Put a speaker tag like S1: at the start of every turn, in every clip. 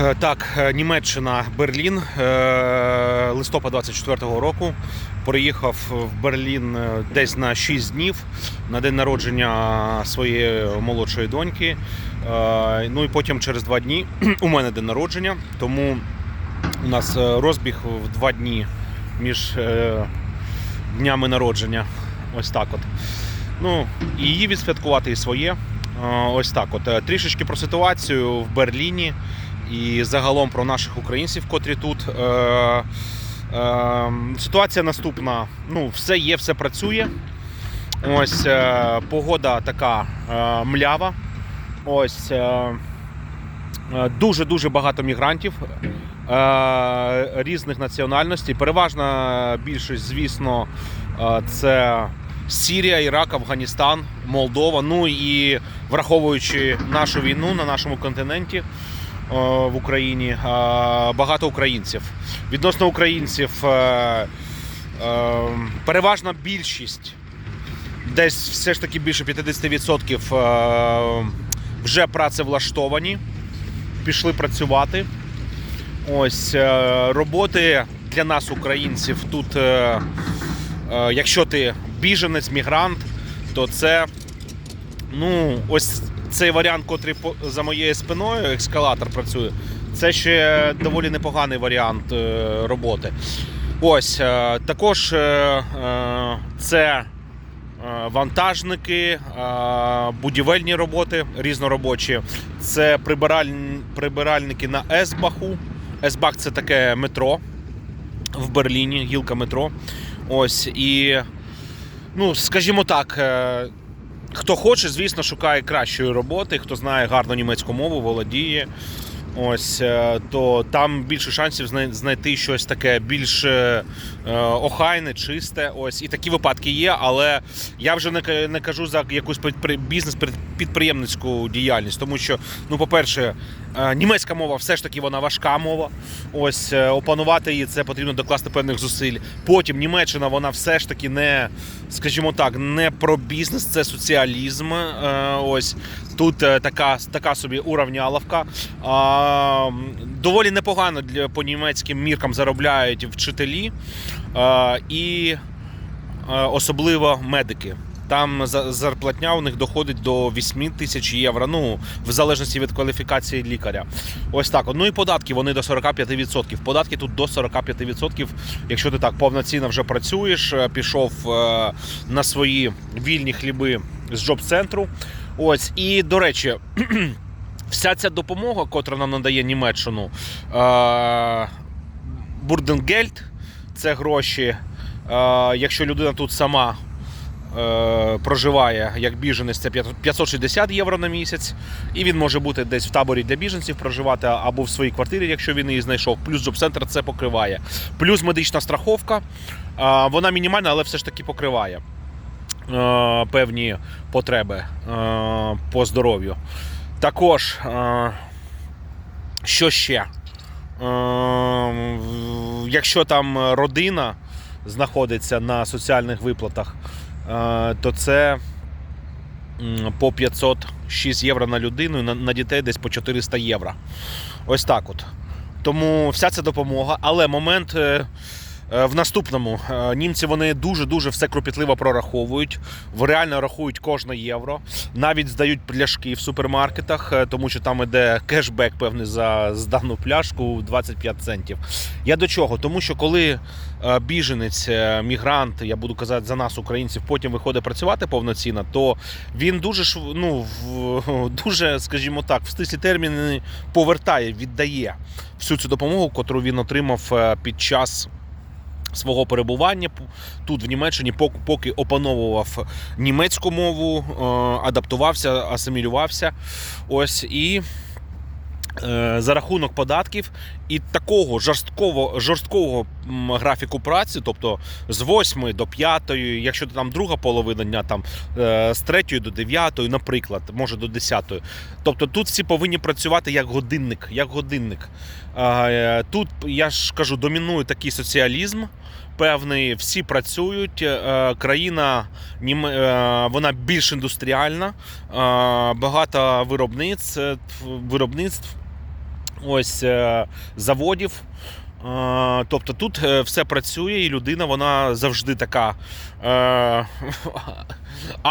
S1: Е, Так, е, Німеччина, Берлін, е, листопад 24-го року. Приїхав в Берлін десь на 6 днів на день народження своєї молодшої доньки. Ну і потім через 2 дні у мене день народження, тому у нас розбіг в 2 дні між днями народження. Ось так от. Ну, і її відсвяткувати і своє. Ось так. От трішечки про ситуацію в Берліні і загалом про наших українців, котрі тут. Е, е, ситуація наступна. Ну, все є, все працює. Ось е, погода така е, млява. Ось е, е, дуже-дуже багато мігрантів е, різних національностей. Переважна більшість, звісно, е, це Сірія, Ірак, Афганістан, Молдова. Ну і враховуючи нашу війну на нашому континенті в Україні, е, багато українців. Відносно українців, е, е, переважна більшість, десь все ж таки більше 50% е, вже працевлаштовані, пішли працювати. Ось е, роботи для нас, українців, тут, е, е, якщо ти біженець, мігрант, то це ну, ось цей варіант, котрий за моєю спиною ескалатор працює, це ще доволі непоганий варіант е, роботи. Ось е, також е, це вантажники, будівельні роботи різноробочі. Це прибиральники на Есбаху. Есбах це таке метро в Берліні, гілка метро. Ось і, ну, скажімо так, хто хоче, звісно, шукає кращої роботи, хто знає гарну німецьку мову, володіє. Ось е, то там більше шансів знайти щось таке більш е, е, охайне, чисте. Ось і такі випадки є. Але я вже не, не кажу за якусь бізнес підприємницьку діяльність, тому що, ну, по-перше, німецька мова все ж таки вона важка мова. Ось опанувати її це потрібно докласти певних зусиль. Потім Німеччина вона все ж таки не, скажімо так, не про бізнес, це соціалізм. Ось тут е, така, така собі уравняловка. А, доволі непогано для по німецьким міркам заробляють вчителі е, і е, особливо медики. Там за- зарплатня у них доходить до 8 тисяч євро. Ну, в залежності від кваліфікації лікаря. Ось так. Ну і податки вони до 45%. Податки тут до 45%. Якщо ти так повноцінно вже працюєш, е, пішов на свої вільні хліби з джоб-центру. Ось і до речі. Вся ця допомога, котра нам надає Німеччину, е, Бурденгельд це гроші. Е, якщо людина тут сама е, проживає як біженець, це 560 євро на місяць. І він може бути десь в таборі для біженців проживати або в своїй квартирі, якщо він її знайшов. Плюс джоб-центр це покриває. Плюс медична страховка. Вона мінімальна, але все ж таки покриває певні потреби е, по здоров'ю. Також, е, що ще? Е, якщо там родина знаходиться на соціальних виплатах, е, то це по 506 євро на людину, на дітей десь по 400 євро. Ось так от. Тому вся ця допомога, але момент. Е, В наступному Е, німці вони дуже дуже все кропітливо прораховують, реально рахують кожне євро, навіть здають пляшки в супермаркетах, е, тому що там іде кешбек певний за здану пляшку 25 центів. Я до чого? Тому що коли біженець, мігрант, я буду казати за нас, українців, потім виходить працювати повноцінно, то він дуже ну, дуже, скажімо так, в стислі терміни повертає, віддає всю цю допомогу, яку він отримав під час. Свого перебування тут в Німеччині, пок- поки опановував німецьку мову, е, адаптувався, асимілювався. Ось і за рахунок податків і такого жорсткого, жорсткого графіку праці, тобто з 8 до 5, якщо там друга половина дня, там е, з 3 до 9, наприклад, може до 10. Тобто тут всі повинні працювати як годинник. Як годинник. Е, Тут я ж кажу, домінує такий соціалізм. Певний, всі працюють. е, Країна е, вона більш індустріальна, е, багато виробництв, виробництв. Ось е, заводів. Е, Тобто тут е, все працює, і людина вона завжди така. Е,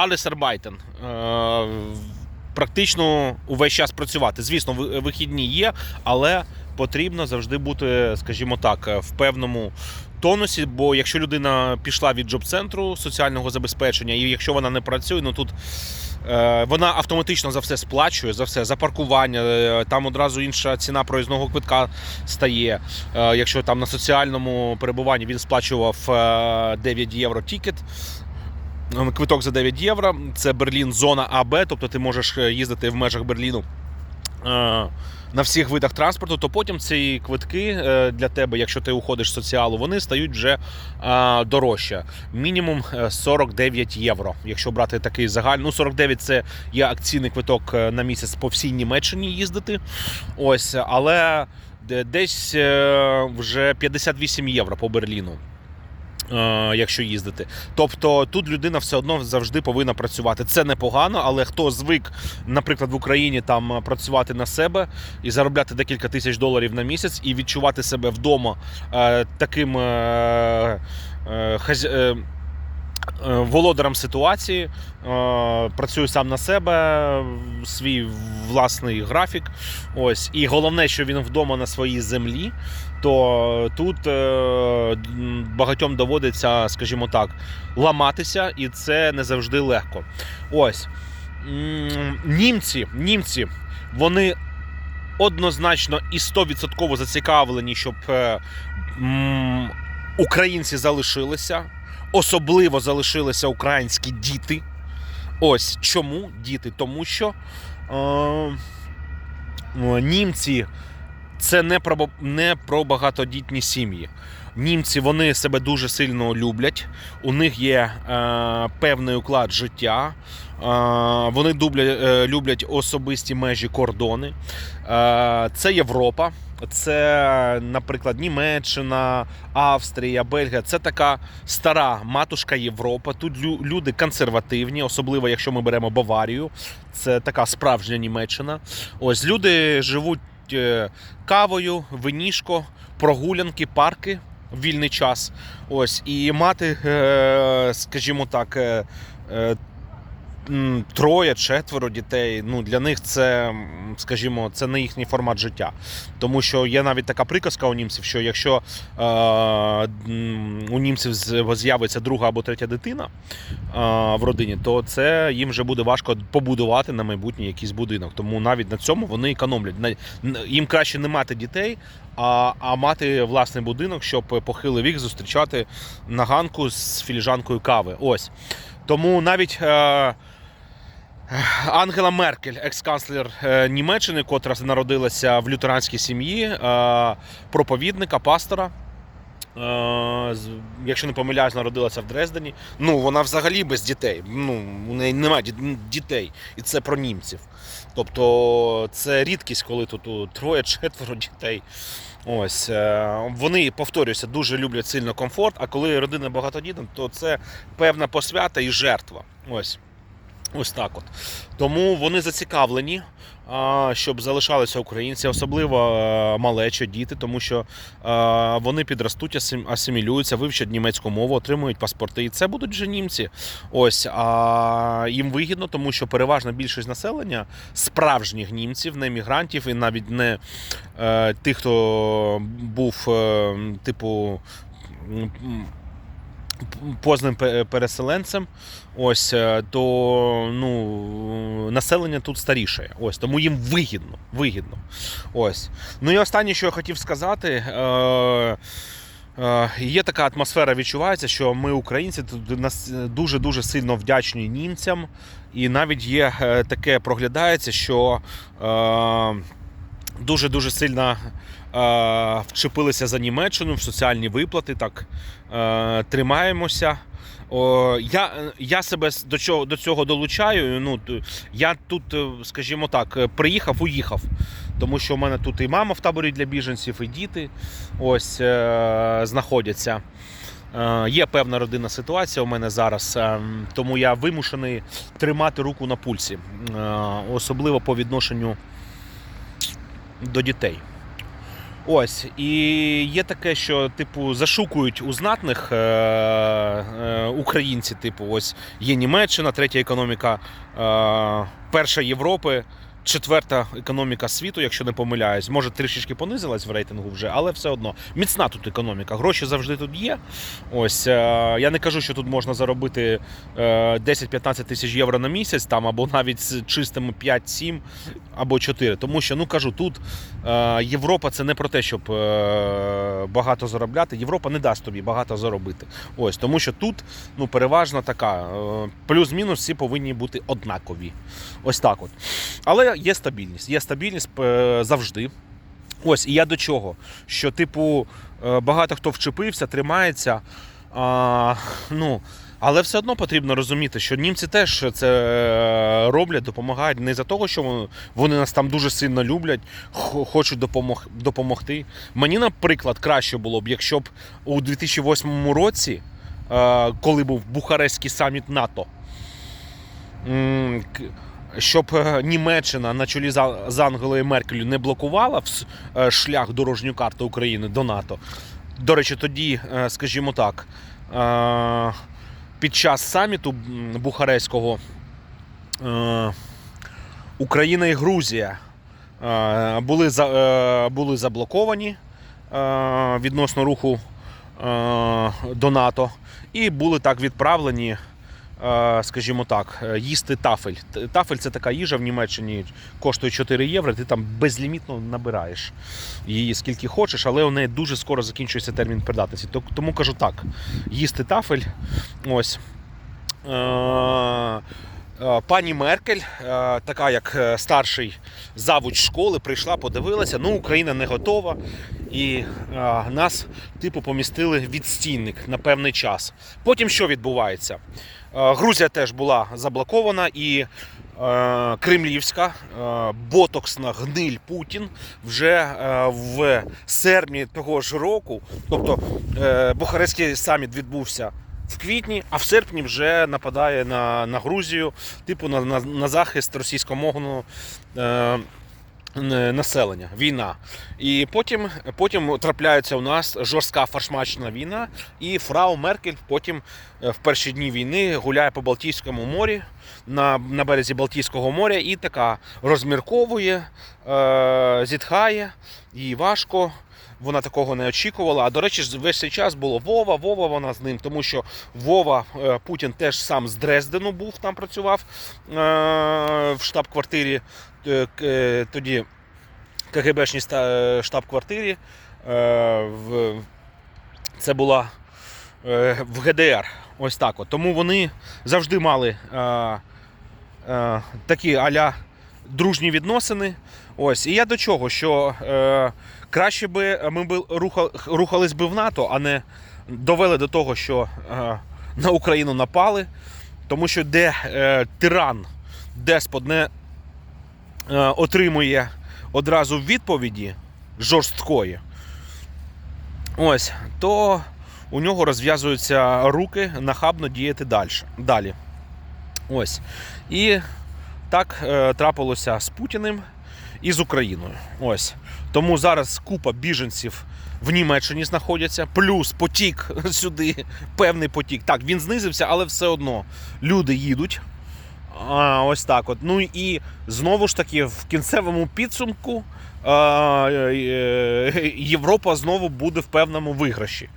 S1: Практично увесь час працювати. Звісно, вихідні є, але потрібно завжди бути, скажімо так, в певному тонусі. Бо якщо людина пішла від джоб-центру соціального забезпечення, і якщо вона не працює, ну тут вона автоматично за все сплачує, за все, за паркування. е, Там одразу інша ціна проїзного квитка стає. Е, Якщо там на соціальному перебуванні він сплачував е, 9 євро тікет. е, Квиток за 9 євро. Це Берлін, зона АБ, тобто ти можеш е, їздити в межах Берліну е, на всіх видах транспорту, то потім ці квитки е, для тебе, якщо ти уходиш з соціалу, вони стають вже е, дорожче. Мінімум е, 49 євро. Якщо брати такий загальний, ну 49 це є акційний квиток е, на місяць по всій Німеччині їздити. Ось, але десь е, вже 58 євро по Берліну. Е, Якщо їздити, тобто тут людина все одно завжди повинна працювати. Це непогано, але хто звик, наприклад, в Україні там працювати на себе і заробляти декілька тисяч доларів на місяць і відчувати себе вдома е, таким е, володарем ситуації, працюю сам на себе, свій власний графік. Ось, і головне, що він вдома на своїй землі, то тут е, багатьом доводиться, скажімо так, ламатися, і це не завжди легко. Ось німці, німці, вони однозначно і 100% зацікавлені, щоб е, українці залишилися. Особливо залишилися українські діти. Ось чому діти? Тому що е, німці це не про, не про багатодітні сім'ї. Німці вони себе дуже сильно люблять. У них є е, певний уклад життя. Е, вони дублять, е, люблять особисті межі кордони. Е, це Європа. Це, наприклад, Німеччина, Австрія, Бельгія. Це така стара матушка Європа. Тут лю- люди консервативні, особливо якщо ми беремо Баварію. Це така справжня Німеччина. Ось люди живуть е, кавою, винішко, прогулянки, парки. в Вільний час. Ось, і мати, е, скажімо так, е, троє, четверо дітей. Ну, для них це, скажімо, це не їхній формат життя. Тому що є навіть така приказка у німців, що якщо е, у німців з'явиться друга або третя дитина е, в родині, то це їм вже буде важко побудувати на майбутнє якийсь будинок. Тому навіть на цьому вони економлять. Їм краще не мати дітей, а, а мати власний будинок, щоб похилий вік зустрічати на ганку з філіжанкою кави. Ось. Тому навіть. Е, Ангела Меркель, екс-канцлер е, Німеччини, котра народилася в лютеранській сім'ї, е, проповідника, пастора. Е, Якщо не помиляюсь, народилася в Дрездені. Ну, вона взагалі без дітей. Ну, у неї немає дітей. І це про німців. Тобто це рідкість, коли тут троє-четверо дітей. Ось вони, повторюся, дуже люблять сильно комфорт. А коли родина багатодітна, то це певна посвята і жертва. Ось. Ось так от. Тому вони зацікавлені, щоб залишалися українці, особливо е, малечі, діти, тому що е, вони підростуть, асимілюються, вивчать німецьку мову, отримують паспорти. І це будуть вже німці. Ось а їм вигідно, тому що переважна більшість населення справжніх німців, не мігрантів і навіть не е, тих, хто був типу. Позним переселенцем, ось е, то ну населення тут старіше. Ось тому їм вигідно. Вигідно. Ось. Ну і останнє, що я хотів сказати. Е- Е, Є така атмосфера, відчувається, що ми, українці, дуже дуже сильно вдячні німцям, і навіть є е, таке проглядається, що е, дуже дуже сильно е, вчепилися за Німеччину в соціальні виплати. Так е, тримаємося. О, я, я себе до цього, до цього долучаю. Ну, я тут, е, скажімо так, е, приїхав, уїхав. Тому що в мене тут і мама в таборі для біженців, і діти ось е, знаходяться. Е, є певна родинна ситуація у мене зараз, е, тому я вимушений тримати руку на пульсі, е, особливо по відношенню до дітей. Ось, і є таке, що, типу, зашукують у знатних е- е- українці, типу, ось є Німеччина, третя економіка е- перша Європи, четверта економіка світу, якщо не помиляюсь. Може, трішечки понизилась в рейтингу вже, але все одно міцна тут економіка. Гроші завжди тут є. Ось е- я не кажу, що тут можна заробити е- 10-15 тисяч євро на місяць, там або навіть з чистими 5-7 або 4. Тому що, ну кажу, тут е, Європа це не про те, щоб е, багато заробляти. Європа не дасть тобі багато заробити. Ось тому, що тут ну переважно така е, плюс-мінус всі повинні бути однакові. Ось так от. Але є стабільність. Є стабільність е, завжди. Ось, і я до чого? Що, типу, е, багато хто вчепився, тримається. А, ну, але все одно потрібно розуміти, що німці теж це е, роблять, допомагають не за того, що вони- нас там дуже сильно люблять, хочуть допомог, допомогти. Мені, наприклад, краще було б, якщо б у 2008 році, коли був Бухарестський саміт НАТО, щоб е, Німеччина на чолі з- Ангелою Меркелю не блокувала е, шлях дорожньої карти України до НАТО. До речі, тоді, е, скажімо так, під час саміту Бухарестського Україна і Грузія були, були заблоковані відносно руху до НАТО і були так відправлені. Е, Скажімо так, е, їсти тафель. Тафель це така їжа в Німеччині, коштує 4 євро. Ти там безлімітно набираєш її скільки хочеш, але у неї дуже скоро закінчується термін придатності. То- Тому кажу так: їсти тафель. Ось. Е, Пані Меркель, така як старший завуч школи, прийшла, подивилася. Ну, Україна не готова. І е, нас, типу, помістили в відстійник на певний час. Потім що відбувається? Е, Грузія теж була заблокована, і е, кремлівська е, ботоксна гниль Путін вже е, в серпні того ж року, тобто е, Бухарестський саміт відбувся в квітні, а в серпні вже нападає на, на Грузію, типу на, на, на захист російськомовного. Населення, війна. І потім, потім трапляється у нас жорстка фаршмачна війна, і фрау Меркель потім е, в перші дні війни гуляє по Балтійському морі на, на березі Балтійського моря і така розмірковує, е, зітхає, їй важко. Вона такого не очікувала. А до речі, весь цей час було Вова, Вова вона з ним, тому що Вова е, Путін теж сам з Дрездену був, там працював е, в штаб-квартирі е, тоді КГБшній штаб-квартирі. Це була в ГДР. Ось так. От. Тому вони завжди мали такі аля дружні відносини. Ось. І я до чого, що е, краще би ми би руха, рухались би в НАТО, а не довели до того, що е, на Україну напали. Тому що де е, тиран, деспот не е, отримує одразу відповіді жорсткої, ось, то у нього розв'язуються руки нахабно діяти далі. далі. Ось. І так е, трапилося з Путіним і з Україною. Ось. Тому зараз купа біженців в Німеччині знаходяться, плюс потік сюди, певний потік. Так, він знизився, але все одно люди їдуть. А, ось так от. Ну і знову ж таки, в кінцевому підсумку е, Європа знову буде в певному виграші.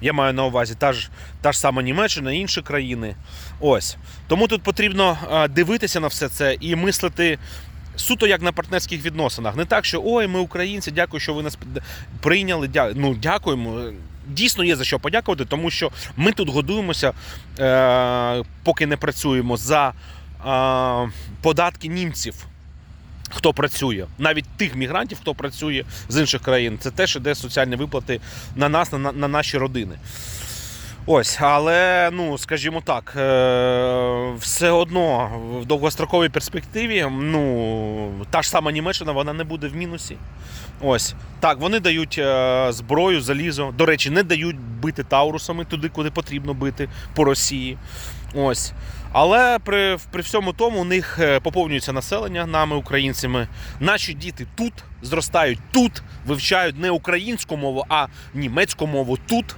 S1: Я маю на увазі та ж, та ж сама Німеччина, інші країни. Ось. Тому тут потрібно дивитися на все це і мислити суто як на партнерських відносинах. Не так, що ой, ми українці, дякую, що ви нас прийняли. Дя... Ну, дякуємо. Дійсно є за що подякувати, тому що ми тут годуємося, е, поки не працюємо за е, податки німців. Хто працює, навіть тих мігрантів, хто працює з інших країн, це теж іде соціальні виплати на нас, на, на наші родини. Ось, але ну скажімо так, е, все одно в довгостроковій перспективі, ну та ж сама Німеччина, вона не буде в мінусі. Ось так, вони дають е, зброю, залізо. До речі, не дають бити таурусами туди, куди потрібно бити по Росії. Ось. Але при, при всьому тому у них е, поповнюється населення нами, українцями. Наші діти тут зростають тут, вивчають не українську мову, а німецьку мову тут.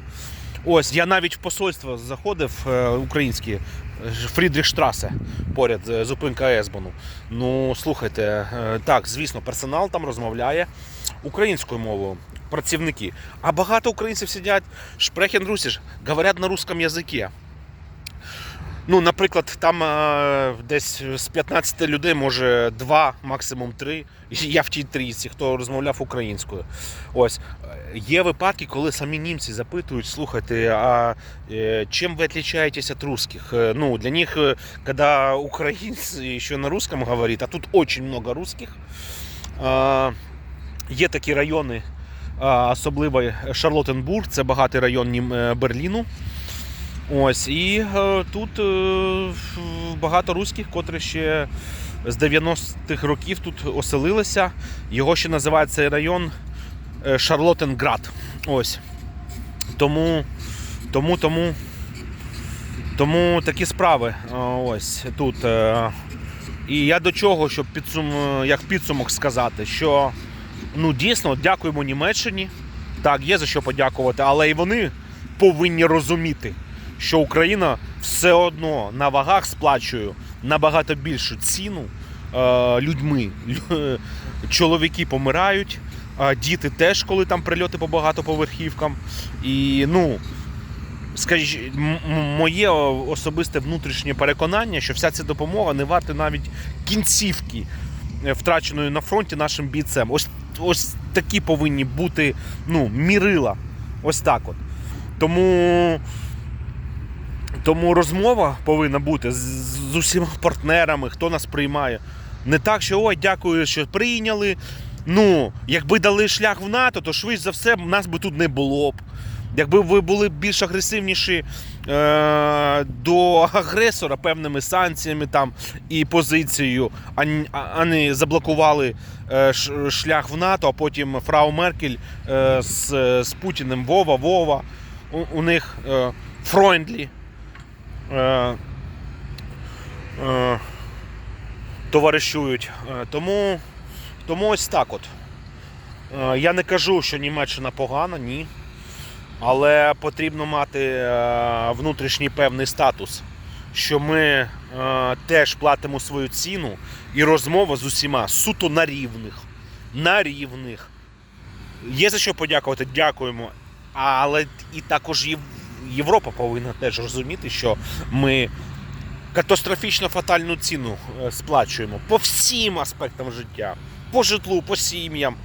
S1: Ось я навіть в посольство заходив українське, е, Фрідріхштрасе поряд е, зупинка Есбону. Ну слухайте, е, так, звісно, персонал там розмовляє українською мовою, працівники. А багато українців сидять, шпрехен русіш, говорять на русском язикі. Ну, наприклад, там е, десь з 15 людей, може, два, максимум три. Я в тій трійці, хто розмовляв українською. Ось є випадки, коли самі німці запитують: слухайте, а е, чим ви відрізняєтесь від русских? Е, Ну, для них, коли українці ще на русском говорять, а тут дуже багато русских. Е, Є такі райони, особливо Шарлоттенбург, це багатий район Берліну. Ось, і е, тут е, багато руських, котрі ще з 90-х років тут оселилися. Його ще називають цей район е, Шарлоттенград. Ось. Тому, тому, тому, тому такі справи. е, Ось тут. е. І я до чого, щоб підсум, як підсумок сказати, що ну дійсно дякуємо Німеччині. Так, є за що подякувати, але і вони повинні розуміти, що Україна все одно на вагах сплачує набагато більшу ціну е, людьми. Чоловіки помирають, діти теж, коли там прильоти по багатоповерхівкам. І ну. Скажіть, моє особисте внутрішнє переконання, що вся ця допомога не варта навіть кінцівки е, втраченої на фронті нашим бійцем. Ось, ось такі повинні бути ну, мірила. Ось так от. Тому, тому розмова повинна бути з, з усіма партнерами, хто нас приймає. Не так, що ой, дякую, що прийняли. Ну, якби дали шлях в НАТО, то швидше за все нас би тут не було б. Якби ви були більш агресивніші е, до агресора певними санкціями там і позицією, а, а- не заблокували е, шлях в НАТО, а потім Фрау Меркель е, з, з Путіним Вова, Вова. У, у них е, фройндлі. Е, е, товаришують. Е, Тому, тому ось так от. Е, Я не кажу, що Німеччина погана, ні. Але потрібно мати внутрішній певний статус, що ми теж платимо свою ціну і розмова з усіма суто на рівних. На рівних. Є за що подякувати, дякуємо. Але і також Єв- Європа повинна теж розуміти, що ми катастрофічно фатальну ціну е, сплачуємо по всім аспектам життя, по житлу, по сім'ям.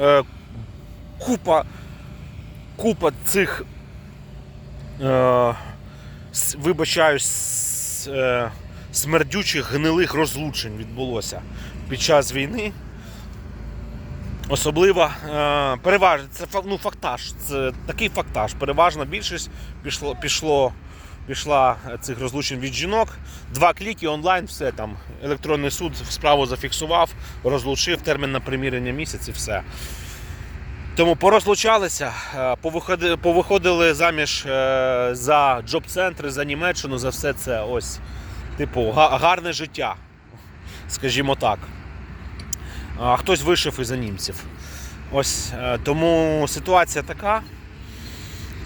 S1: Е, Купа купа цих, е, вибачаюсь, е, смердючих гнилих розлучень відбулося під час війни. Особливо е, переважно, це ну, фактаж, це такий фактаж. Переважна більшість пішло, пішло, пішла цих розлучень від жінок. Два кліки онлайн, все там. Електронний суд справу зафіксував, розлучив термін на примірення місяць і все. Тому порозлучалися, е, повиходили заміж е, за джоб-центри, за Німеччину, за все це ось, типу, га- гарне життя, скажімо так. А хтось вийшов і за німців. Ось е, тому ситуація така.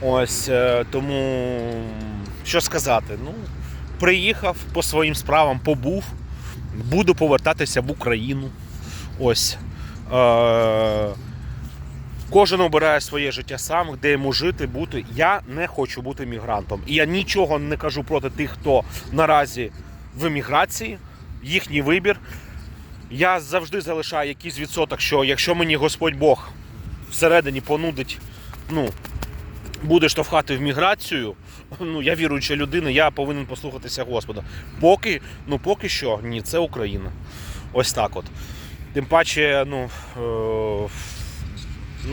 S1: Ось е, тому що сказати? Ну, приїхав по своїм справам, побув, буду повертатися в Україну. Ось. Е, Кожен обирає своє життя сам, де йому жити, бути. Я не хочу бути мігрантом. І я нічого не кажу проти тих, хто наразі в еміграції, їхній вибір. Я завжди залишаю якийсь відсоток, що якщо мені Господь Бог всередині понудить, ну, буде штовхати в міграцію, ну, я віруюча людина, я повинен послухатися Господа. Поки, ну, поки що, ні, це Україна. Ось так от. Тим паче, ну. Е-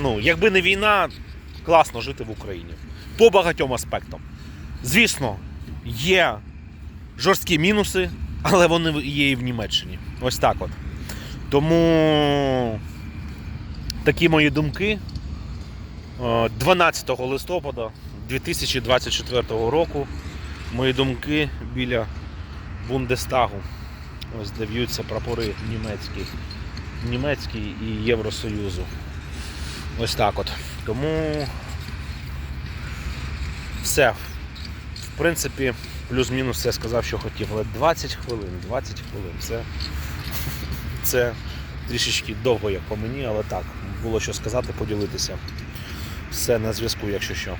S1: ну, якби не війна, класно жити в Україні. По багатьом аспектам. Звісно, є жорсткі мінуси, але вони є і в Німеччині. Ось так от. Тому такі мої думки. Е, 12 листопада 2024 року. Мої думки біля Бундестагу. Ось де в'ються прапори німецькі, німецькі і Євросоюзу. Ось так от. Тому все. В принципі, плюс-мінус все сказав, що хотів. Але 20 хвилин, 20 хвилин. Це, це трішечки довго, як по мені, але так, було що сказати, поділитися. Все на зв'язку, якщо що.